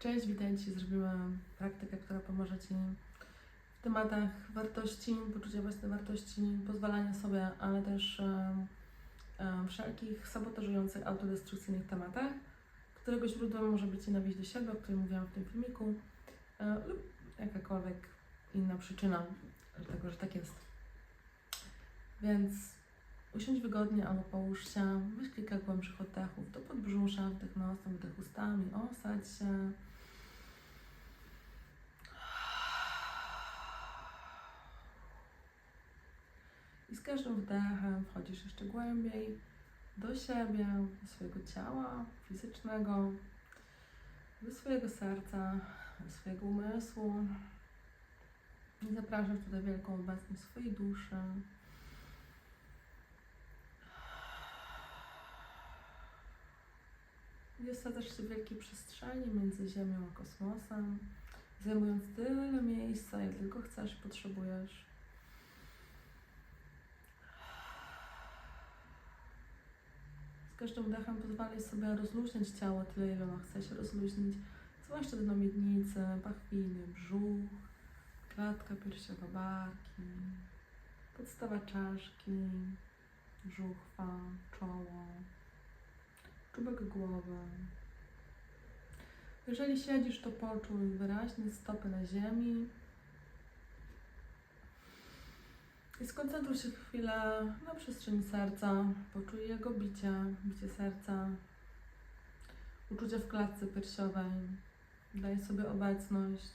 Cześć, witajcie. Zrobimy praktykę, która pomoże Ci w tematach wartości, poczucia własnej wartości, pozwalania sobie, ale też e, e, wszelkich sabotażujących, autodestrukcyjnych tematach, którego źródłem może być nienawiść do siebie, o której mówiłam w tym filmiku, e, lub jakakolwiek inna przyczyna tego, że tak jest. Więc usiądź wygodnie albo połóż się, weź kilka głębszych oddechów do podbrzusza, wdech nosem, wdech ustami, osadź się. Z każdym wdechem wchodzisz jeszcze głębiej do siebie, do swojego ciała fizycznego, do swojego serca, do swojego umysłu. I zapraszasz tutaj wielką obecność swojej duszy. I osadzasz się w wielkiej przestrzeni między Ziemią a kosmosem, zajmując tyle miejsca, jak tylko chcesz, potrzebujesz. Każdym wdechem pozwalaj sobie rozluźniać ciało tyle, ile ono chce się rozluźnić, zwłaszcza dno miednicy, pachwiny, brzuch, klatka piersiowa, barki, podstawa czaszki, żuchwa, czoło, czubek głowy. Jeżeli siedzisz, to poczuj wyraźnie stopy na ziemi. I skoncentruj się chwilę na przestrzeni serca. Poczuj jego bicie, bicie serca, uczucia w klatce piersiowej. Daj sobie obecność.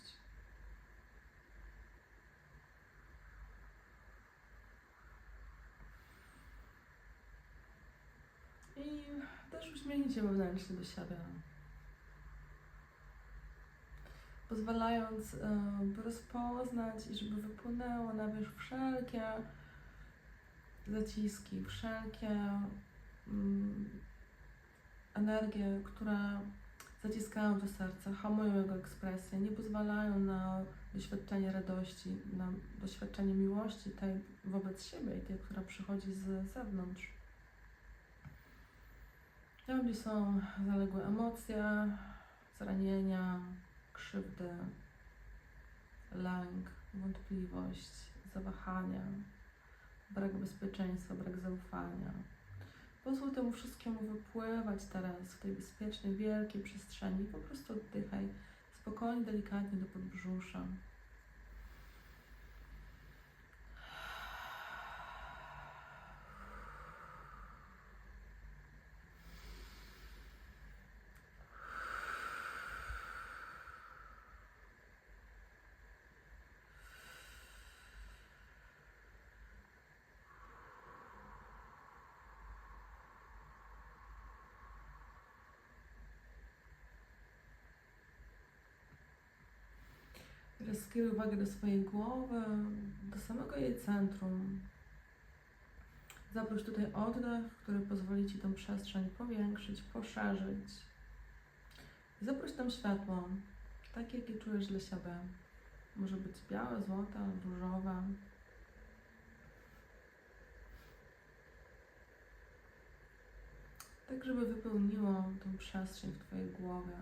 I też uśmiechnij się wewnętrznie do siebie. Pozwalając, e, by rozpoznać i żeby wypłynęło na wierzch wszelkie zaciski, wszelkie mm, energie, które zaciskają to serce, hamują jego ekspresję, nie pozwalają na doświadczenie radości, na doświadczenie miłości tej wobec siebie i tej, która przychodzi z zewnątrz. Tam, gdzie są zaległe emocje, zranienia, krzywdy, lęk, wątpliwość, zawahania, brak bezpieczeństwa, brak zaufania. Pozwól temu wszystkiemu wypływać teraz w tej bezpiecznej, wielkiej przestrzeni. Po prostu oddychaj spokojnie, delikatnie do podbrzusza. Teraz skieruj uwagę do swojej głowy, do samego jej centrum. Zaproś tutaj oddech, który pozwoli Ci tę przestrzeń powiększyć, poszerzyć. Zaproś tam światło, takie jakie czujesz dla siebie. Może być białe, złote, różowe. Tak, żeby wypełniło tę przestrzeń w Twojej głowie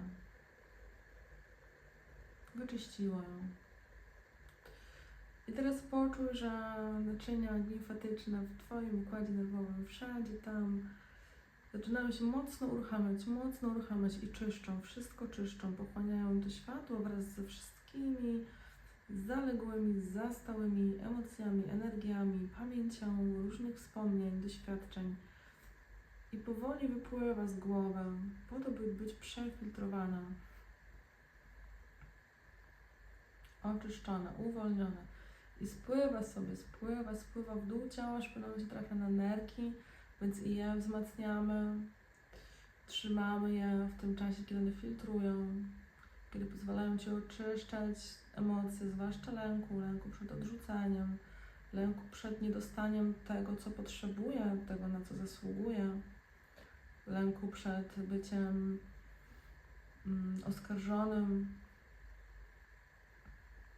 wyczyściło ją. I teraz poczuj, że naczynia limfatyczne w Twoim układzie nerwowym, wszędzie tam zaczynają się mocno uruchamiać, mocno uruchamiać i czyszczą, wszystko czyszczą, pochłaniają to światło wraz ze wszystkimi zaległymi, zastałymi emocjami, energiami, pamięcią różnych wspomnień, doświadczeń. I powoli wypływa z głowy, po to, by być przefiltrowana. Oczyszczone, uwolnione. I spływa sobie, spływa, spływa w dół ciała, aż się trafia na nerki, więc i je wzmacniamy, trzymamy je w tym czasie, kiedy one filtrują, kiedy pozwalają Ci oczyszczać emocje, zwłaszcza lęku, lęku przed odrzuceniem, lęku przed niedostaniem tego, co potrzebuje, tego, na co zasługuje, lęku przed byciem mm, oskarżonym,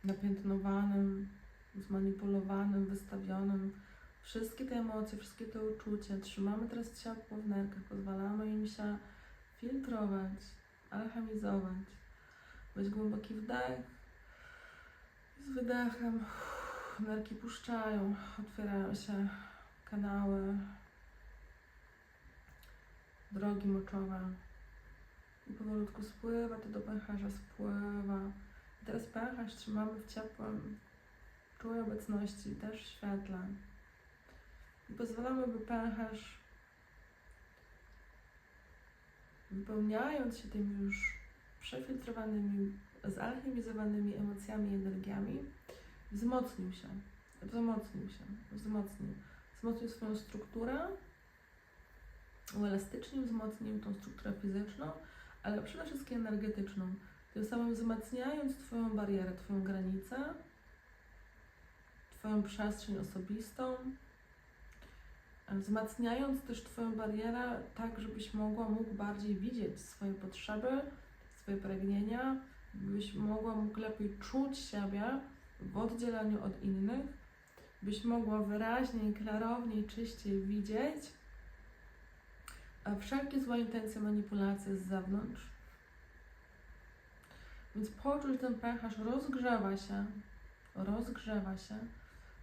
napiętnowanym, zmanipulowanym, wystawionym. Wszystkie te emocje, wszystkie te uczucia trzymamy teraz ciepło w nerkach, pozwalamy im się filtrować, alchemizować. Weź głęboki wdech. I z wydechem nerki puszczają, otwierają się kanały, drogi moczowe. I powolutku spływa to do pęcherza, spływa. Teraz pęcherz trzymamy w ciepłym, czułej obecności, też w świetle. I pozwalamy, by pęcherz, wypełniając się tymi już przefiltrowanymi, zalchemizowanymi emocjami i energiami, wzmocnił się, wzmocnił się, wzmocnił. Wzmocnił swoją strukturę, uelastycznił, wzmocnił tą strukturę fizyczną, ale przede wszystkim energetyczną. Tym samym wzmacniając Twoją barierę, Twoją granicę, Twoją przestrzeń osobistą, wzmacniając też Twoją barierę, tak żebyś mogła, mógł bardziej widzieć swoje potrzeby, swoje pragnienia, byś mogła, mógł lepiej czuć siebie w oddzieleniu od innych, byś mogła wyraźniej, klarowniej, czyściej widzieć a wszelkie złe intencje, manipulacje z zewnątrz. Więc poczuć ten pęcherz rozgrzewa się, rozgrzewa się,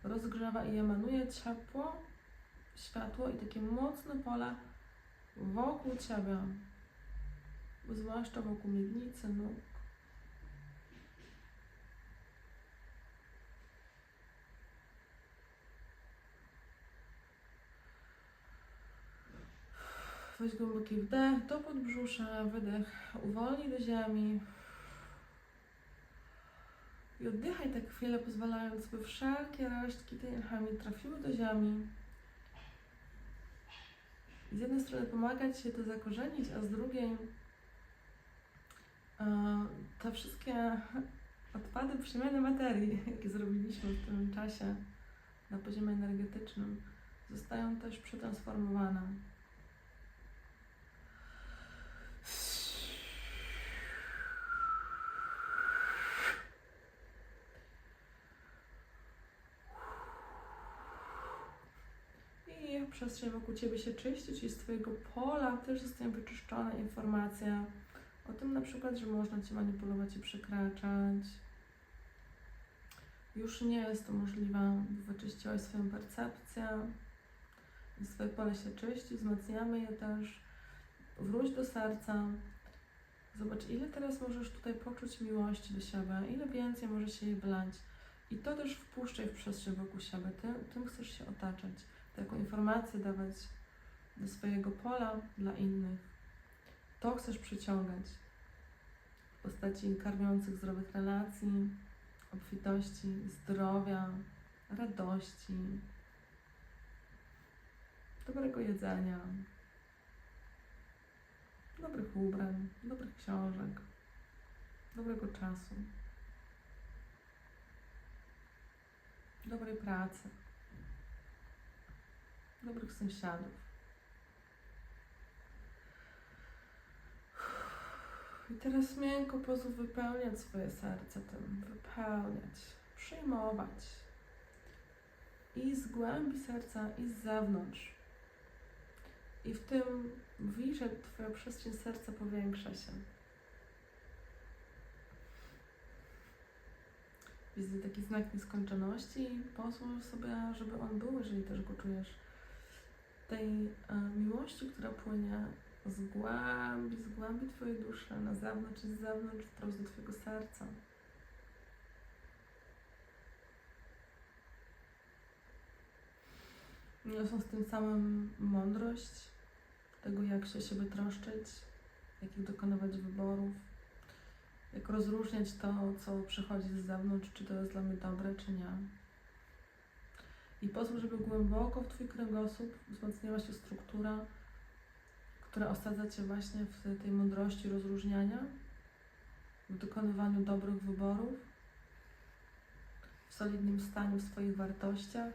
rozgrzewa i emanuje ciepło, światło i takie mocne pole wokół Ciebie, zwłaszcza wokół miednicy nóg. Weź głęboki wdech do podbrzusza, wydech. Uwolnij do ziemi. I oddychaj tak chwilę, pozwalając, by wszelkie resztki tej chemii trafiły do ziemi. Z jednej strony pomagać się to zakorzenić, a z drugiej e, te wszystkie odpady przemiany materii, jakie zrobiliśmy w tym czasie na poziomie energetycznym, zostają też przetransformowane. I przestrzeń wokół Ciebie się czyści, czyli z Twojego pola też zostają wyczyszczone informacje o tym na przykład, że można Cię manipulować i przekraczać. Już nie jest to możliwe, wyczyściłaś swoją percepcję, i swoje pole się czyści, wzmacniamy je też. Wróć do serca. Zobacz, ile teraz możesz tutaj poczuć miłości do siebie, ile więcej może się jej wlać. I to też wpuszczaj w przestrzeń wokół siebie. Tym, tym chcesz się otaczać. Taką informację dawać do swojego pola dla innych. To chcesz przyciągać w postaci karmiących zdrowych relacji, obfitości, zdrowia, radości, dobrego jedzenia, dobrych ubrań, dobrych książek, dobrego czasu, dobrej pracy, dobrych sąsiadów. I teraz miękko pozwól wypełniać swoje serce tym, wypełniać, przyjmować i z głębi serca, i z zewnątrz. I w tym wirze Twoja przestrzeń serca powiększa się. Widzę taki znak nieskończoności i pozwól sobie, żeby on był, jeżeli też go czujesz. Tej e, miłości, która płynie z głębi, z głębi Twojej duszy, na zewnątrz z zewnątrz, wprost do Twojego serca. Niosą z tym samym mądrość tego, jak się o siebie troszczyć, jakich dokonywać wyborów, jak rozróżniać to, co przychodzi z zewnątrz, czy to jest dla mnie dobre, czy nie. I pozwól, żeby głęboko w Twój kręgosłup wzmocniła się struktura, która osadza Cię właśnie w tej mądrości rozróżniania, w dokonywaniu dobrych wyborów, w solidnym staniu w swoich wartościach.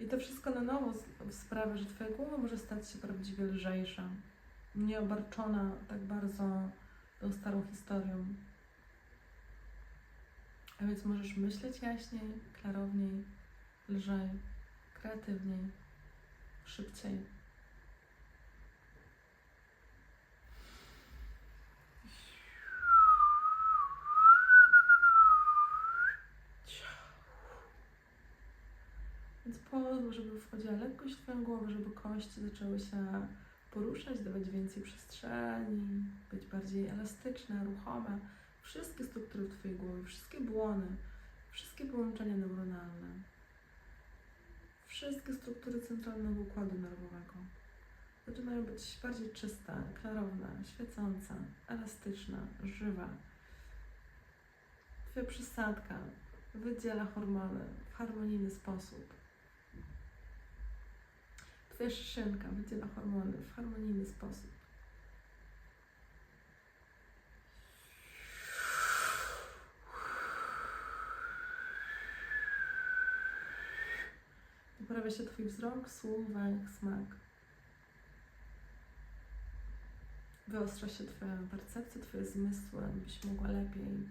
I to wszystko na nowo sprawia, że Twoja głowa może stać się prawdziwie lżejsza, nie obarczona tak bardzo tą starą historią. A więc możesz myśleć jaśniej, klarowniej, lżej, kreatywniej, szybciej. Więc pozwól, żeby wchodziła lekkość w Twoją głowę, żeby kości zaczęły się poruszać, dawać więcej przestrzeni, być bardziej elastyczne, ruchome. Wszystkie struktury w Twojej głowie, wszystkie błony, wszystkie połączenia neuronalne, wszystkie struktury centralnego układu nerwowego zaczynają być bardziej czyste, klarowne, świecące, elastyczne, żywe. Twoja przysadka wydziela hormony w harmonijny sposób. Twoja szynka wydziela hormony w harmonijny sposób. Poprawia się Twój wzrok, słuch, węch, smak. Wyostrza się Twoja percepcja, Twoje zmysły, byś mogła lepiej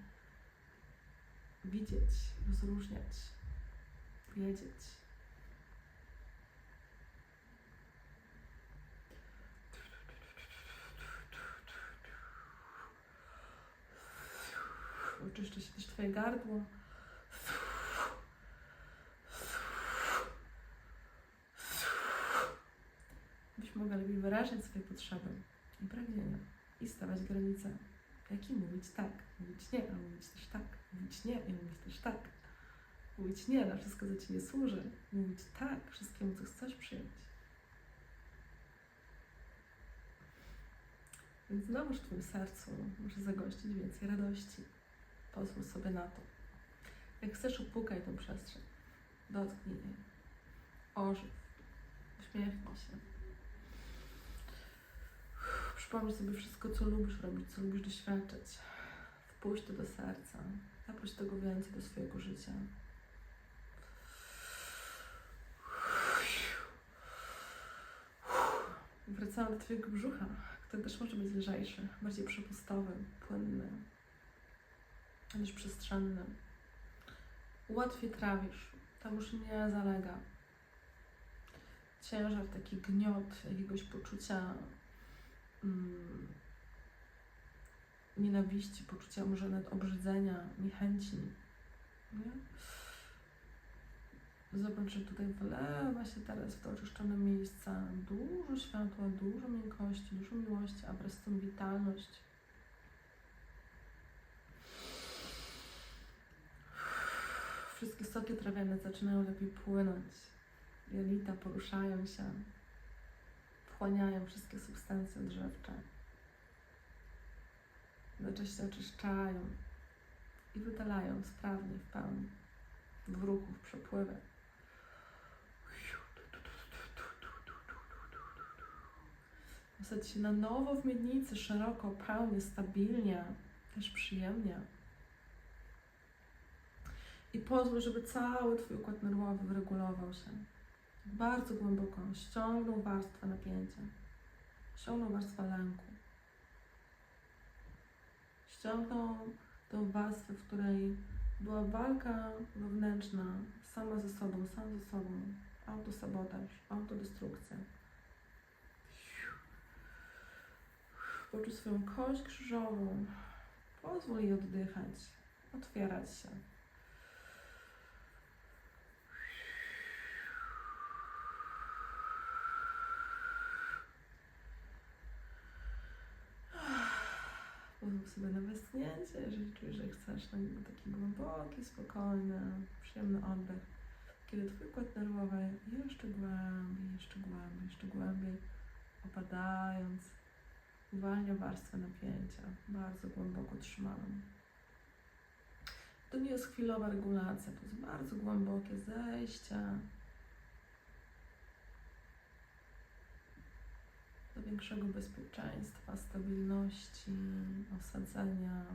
widzieć, rozróżniać, wiedzieć. Twoje gardło. Byś mogła lepiej wyrażać swoje potrzeby i pragnienia i stawiać granice. Jak i mówić tak, mówić nie, a mówić też tak, mówić nie i mówić też tak. Mówić nie na wszystko, co Ci nie służy. Mówić tak wszystkiemu, co chcesz przyjąć. Więc znowuż w Twoim sercu może zagościć więcej radości. Pozwól sobie na to. Jak chcesz, upukaj tę przestrzeń. Dotknij jej. Ożyw. Uśmiechnij się. Przypomnij sobie wszystko, co lubisz robić, co lubisz doświadczać. Wpuść to do serca. Zaproś tego więcej do swojego życia. Wracamy do Twojego brzucha, który też może być lżejszy, bardziej przepustowy, płynny, też przestrzenny. Łatwiej trawisz, tam już nie zalega. Ciężar, taki gniot jakiegoś poczucia mm, nienawiści, poczucia może nawet obrzydzenia, niechęci. Nie? Zobacz, że tutaj wlewa się teraz w te oczyszczone miejsca dużo światła, dużo miękkości, dużo miłości, a wraz z tym witalność. Wszystkie soki trawienne zaczynają lepiej płynąć. Jelita poruszają się, wchłaniają wszystkie substancje odżywcze. Się oczyszczają i wydalają sprawnie, w pełni, w ruchu, w przepływie. Wsadź się na nowo w miednicy, szeroko, pełnie, stabilnie, też przyjemnie. I pozwól, żeby cały Twój układ nerwowy wyregulował się. Bardzo głęboko ściągnął warstwę napięcia, ściągnął warstwę lęku. Ściągnął tą warstwę, w której była walka wewnętrzna sama ze sobą, sam ze sobą, autosabotaż, autodestrukcja. Poczuj swoją kość krzyżową. Pozwól jej oddychać, otwierać się. Pozwól sobie na westchnięcie, jeżeli czujesz, że chcesz taki głęboki, spokojny, przyjemny oddech. Kiedy Twój układ nerwowy jeszcze głębiej, jeszcze głębiej, jeszcze głębiej opadając, uwalnia warstwę napięcia, bardzo głęboko trzymaną. To nie jest chwilowa regulacja, to jest bardzo głębokie zejście większego bezpieczeństwa, stabilności, osadzenia.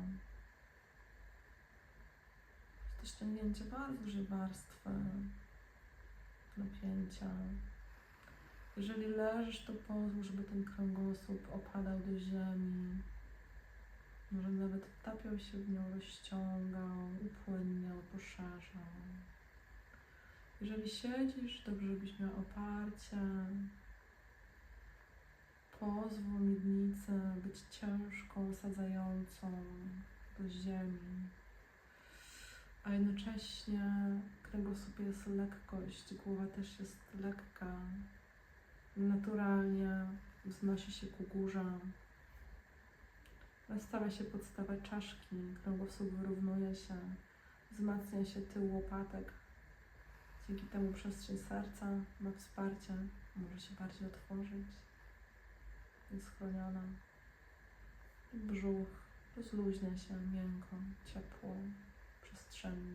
To ściągnięcie bardzo dużej warstwy napięcia. Jeżeli leżysz, to pozwól, żeby ten kręgosłup opadał do ziemi. Może nawet wtapiał się w nią, rozciągał, upłynniał, poszerzał. Jeżeli siedzisz, dobrze żebyś miał oparcie. Pozwól miednicy być ciężką, osadzającą do ziemi. A jednocześnie kręgosłup jest lekkość, głowa też jest lekka. Naturalnie wznosi się ku górze. Stawia się podstawę czaszki, kręgosłup wyrównuje się, wzmacnia się tył łopatek. Dzięki temu przestrzeń serca ma wsparcie, może się bardziej otworzyć, jest chroniona. Brzuch rozluźnia się miękko, ciepło, przestrzennie.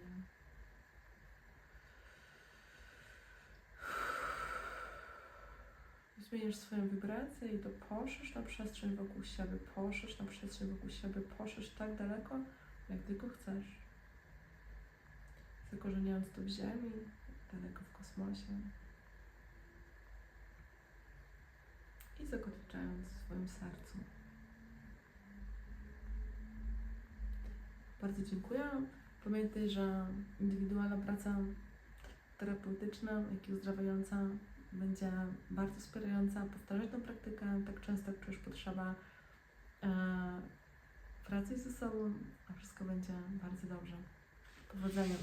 Zmienisz swoją wibrację i to poszerz na przestrzeń wokół siebie, poszerz na przestrzeń wokół siebie, poszerz tak daleko, jak tylko chcesz. Zakorzeniając to w ziemi, daleko w kosmosie. I zakotwiczając w swoim sercu. Bardzo dziękuję. Pamiętaj, że indywidualna praca terapeutyczna, jak i uzdrawiająca będzie bardzo wspierająca. Powtarzać tę praktykę tak często, jak czujesz potrzeba e, pracy ze sobą, a wszystko będzie bardzo dobrze. Powodzenia.